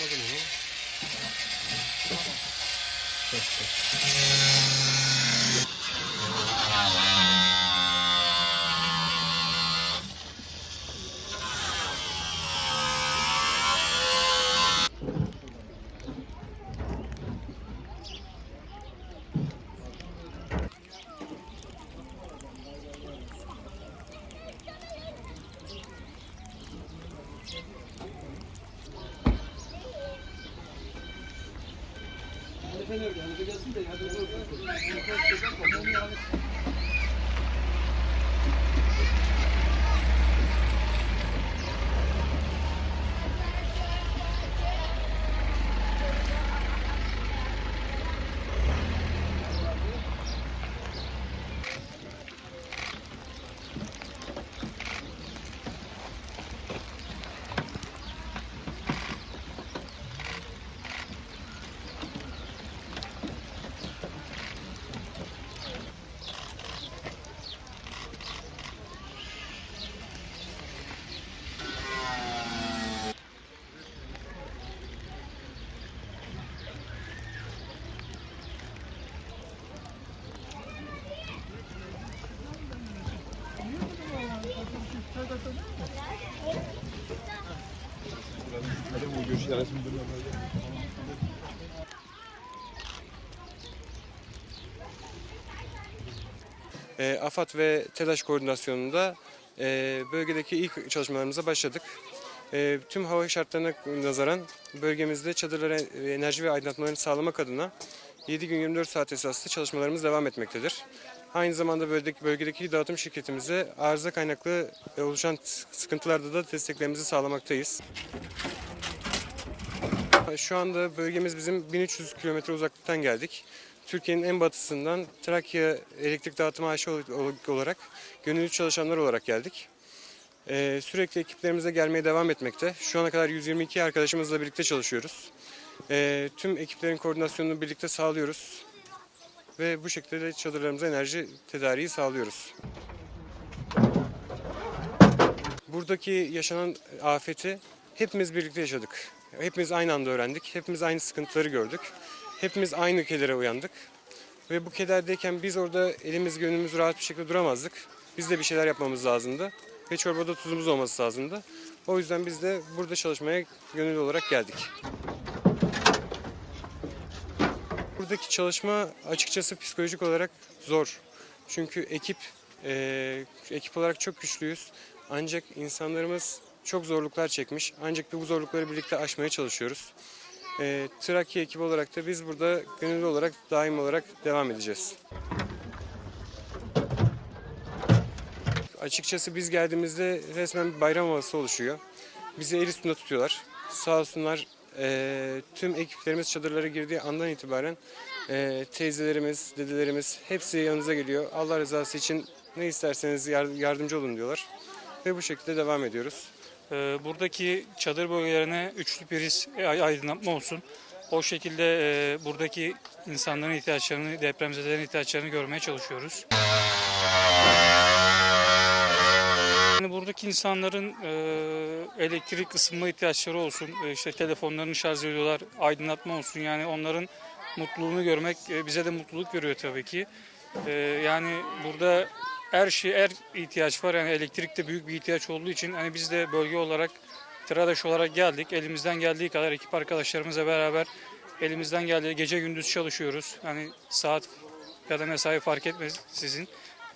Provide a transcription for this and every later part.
Çıkmadı mı? Tamam. Tutmadım onu. E, AFAD ve TEDAŞ koordinasyonunda e, bölgedeki ilk çalışmalarımıza başladık. E, tüm hava şartlarına nazaran bölgemizde çadırlara enerji ve aydınlatmalarını sağlamak adına 7 gün 24 saat esaslı çalışmalarımız devam etmektedir. Aynı zamanda bölgedeki, bölgedeki dağıtım şirketimize arıza kaynaklı oluşan sıkıntılarda da desteklerimizi sağlamaktayız. Şu anda bölgemiz bizim 1300 kilometre uzaklıktan geldik. Türkiye'nin en batısından Trakya Elektrik Dağıtım AŞ olarak gönüllü çalışanlar olarak geldik. Ee, sürekli ekiplerimize gelmeye devam etmekte. Şu ana kadar 122 arkadaşımızla birlikte çalışıyoruz. Ee, tüm ekiplerin koordinasyonunu birlikte sağlıyoruz. Ve bu şekilde de çadırlarımıza enerji tedariği sağlıyoruz. Buradaki yaşanan afeti hepimiz birlikte yaşadık. Hepimiz aynı anda öğrendik. Hepimiz aynı sıkıntıları gördük. Hepimiz aynı kedere uyandık. Ve bu kederdeyken biz orada elimiz gönlümüz rahat bir şekilde duramazdık. Biz de bir şeyler yapmamız lazımdı. Ve çorbada tuzumuz olması lazımdı. O yüzden biz de burada çalışmaya gönüllü olarak geldik. Buradaki çalışma açıkçası psikolojik olarak zor. Çünkü ekip eee, ekip olarak çok güçlüyüz. Ancak insanlarımız çok zorluklar çekmiş. Ancak bu zorlukları birlikte aşmaya çalışıyoruz. Eee Trakya ekibi olarak da biz burada gönüllü olarak daim olarak devam edeceğiz. Açıkçası biz geldiğimizde resmen bayram havası oluşuyor. Bizi el üstünde tutuyorlar. Sağ olsunlar eee, tüm ekiplerimiz çadırlara girdiği andan itibaren eee, teyzelerimiz, dedelerimiz hepsi yanınıza geliyor. Allah rızası için ne isterseniz yar- yardımcı olun diyorlar. Ve bu şekilde devam ediyoruz. Ee, Buradaki çadır bölgelerine üçlü priz ay- aydınlatma olsun. O şekilde e, buradaki insanların ihtiyaçlarını, depremzedelerin ihtiyaçlarını görmeye çalışıyoruz. Yani buradaki insanların e, elektrik ısınma ihtiyaçları olsun, e, işte telefonlarını şarj ediyorlar, aydınlatma olsun. Yani onların mutluluğunu görmek e, bize de mutluluk veriyor tabii ki. E, yani burada her şey, her ihtiyaç var. Yani elektrik de büyük bir ihtiyaç olduğu için hani biz de bölge olarak TRADAŞ olarak geldik. Elimizden geldiği kadar ekip arkadaşlarımızla beraber elimizden geldiği gece gündüz çalışıyoruz. Hani saat ya da mesai fark etmez sizin.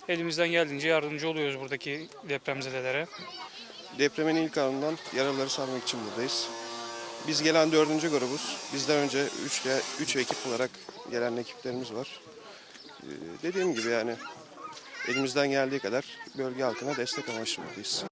Elimizden geldiğince yardımcı oluyoruz buradaki depremzedelere. Depremin ilk anından yaralıları sarmak için buradayız. Biz gelen dördüncü grubuz. Bizden önce üç, üç ekip olarak gelen ekiplerimiz var. Ee, dediğim gibi yani elimizden geldiği kadar bölge halkına destek amaçlı buradayız.